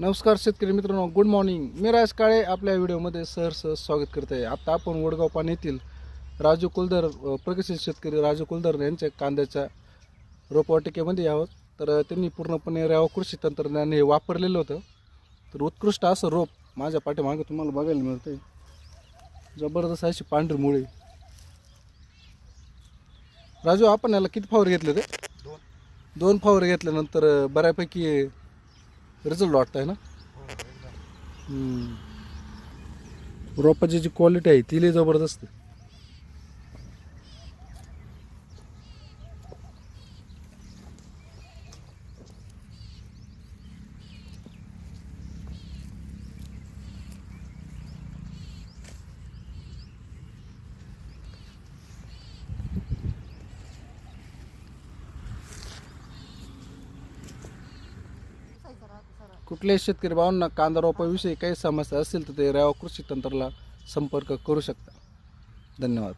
नमस्कार शेतकरी मित्रांनो गुड मॉर्निंग मी राज काळे आपल्या व्हिडिओमध्ये सहर्ष स्वागत करत आहे. आता आपण वडगाव पाणी येथील राजू कुलधर प्रगतशील शेतकरी राजू कुलधर यांच्या कांद्याच्या रोपवाटिकेमध्ये आहोत. तर त्यांनी पूर्णपणे रेवा कृषी तंत्रज्ञान हे वापरलेलं होतं. तर उत्कृष्ट असं रोप माझ्या पाठीमागे तुम्हाला बघायला मिळते जबरदस्त अशी पांढरी मुळी. राजू आपण याला किती फावर घेतले ते दोन. दोन फावर घेतल्यानंतर बऱ्यापैकी रिझल्ट वाटत आहे ना हम्म. रोपाची जी क्वालिटी आहे ती लई जबरदस्त आहे. कुठल्याही शेतकरी भावांना कांदा रोपाविषयी काही समस्या असतील तर ते रेवा कृषी तंत्राला संपर्क करू शकता. धन्यवाद.